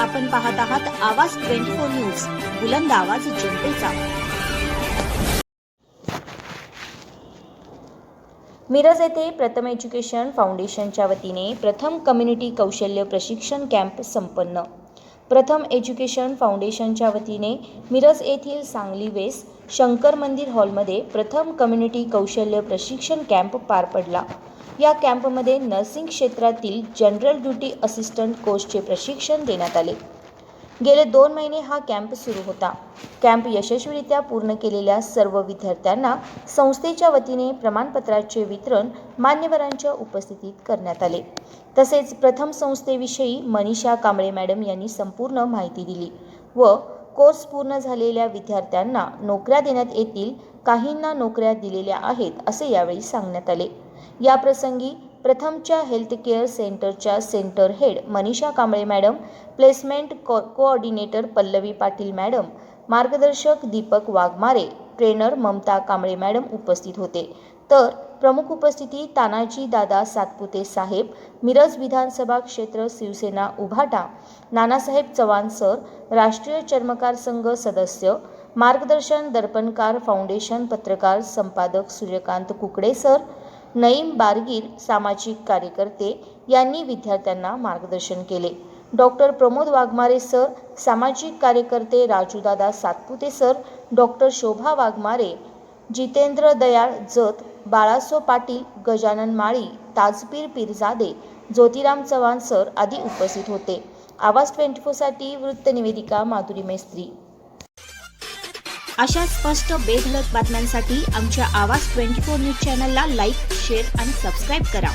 आपण पाहत आहात आवाज ट्वेंटी फोर न्यूज बुलंद आवाज जनतेचा. मिरज येथे प्रथम एज्युकेशन फाउंडेशनच्या वतीने प्रथम कम्युनिटी कौशल्य प्रशिक्षण कॅम्प संपन्न. प्रथम एज्युकेशन फाउंडेशनच्या वतीने मिरज येथील सांगली वेस शंकर मंदिर हॉलमध्ये प्रथम कम्युनिटी कौशल्य प्रशिक्षण कॅम्प पार पडला. या कॅम्पमध्ये नर्सिंग क्षेत्रातील जनरल ड्युटी असिस्टंट कोर्सचे प्रशिक्षण देण्यात आले. गेले दोन महिने हा कॅम्प सुरू होता. कॅम्प यशस्वीरित्या पूर्ण केलेल्या सर्व विद्यार्थ्यांना संस्थेच्या वतीने प्रमाणपत्राचे वितरण मान्यवरांच्या उपस्थितीत करण्यात आले. तसेच प्रथम संस्थेविषयी मनीषा कांबळे मॅडम यांनी संपूर्ण माहिती दिली व कोर्स पूर्ण झालेल्या विद्यार्थ्यांना नोकऱ्या देण्यात येतील काहींना नोकऱ्या दिलेल्या आहेत असे यावेळी सांगण्यात आले. या प्रसंगी प्रथमच्या हेल्थकेअर सेंटरच्या centre head Manisha Kamble madam placement co coordinator Pallavi Patil madam मार्गदर्शक दीपक वाघमारे ट्रेनर ममता कांबळे मॅडम उपस्थित होते. तर प्रमुख उपस्थिती तानाजी दादा सातपुते साहेब मिरज विधानसभा क्षेत्र शिवसेना उभाटा नानासाहेब चव्हाण सर राष्ट्रीय चर्मकार संघ सदस्य मार्गदर्शन दर्पणकार फाउंडेशन पत्रकार संपादक सूर्यकांत कुकडे सर नईम बारगीर सामाजिक कार्यकर्ते यांनी विद्यार्थ्यांना मार्गदर्शन केले. डॉक्टर प्रमोद वाघमारे सर सामाजिक कार्यकर्ते Rajudada Satpute sir doctor Shobha Waghmare Jitendra Dayal Jat Balaso Patil Gajanan Mali Tajpir Pirjade Jyotiram Chavan sir आदी उपस्थित होते. आवाज ट्वेंटी फोरसाठी वृत्तनिवेदिका माधुरी मेस्त्री. अशा स्पष्ट बेधडक बातम्यांसाठी आमच्या आवाज ट्वेंटी फोर न्यूज चॅनलला लाईक शेअर आणि सबस्क्राईब करा.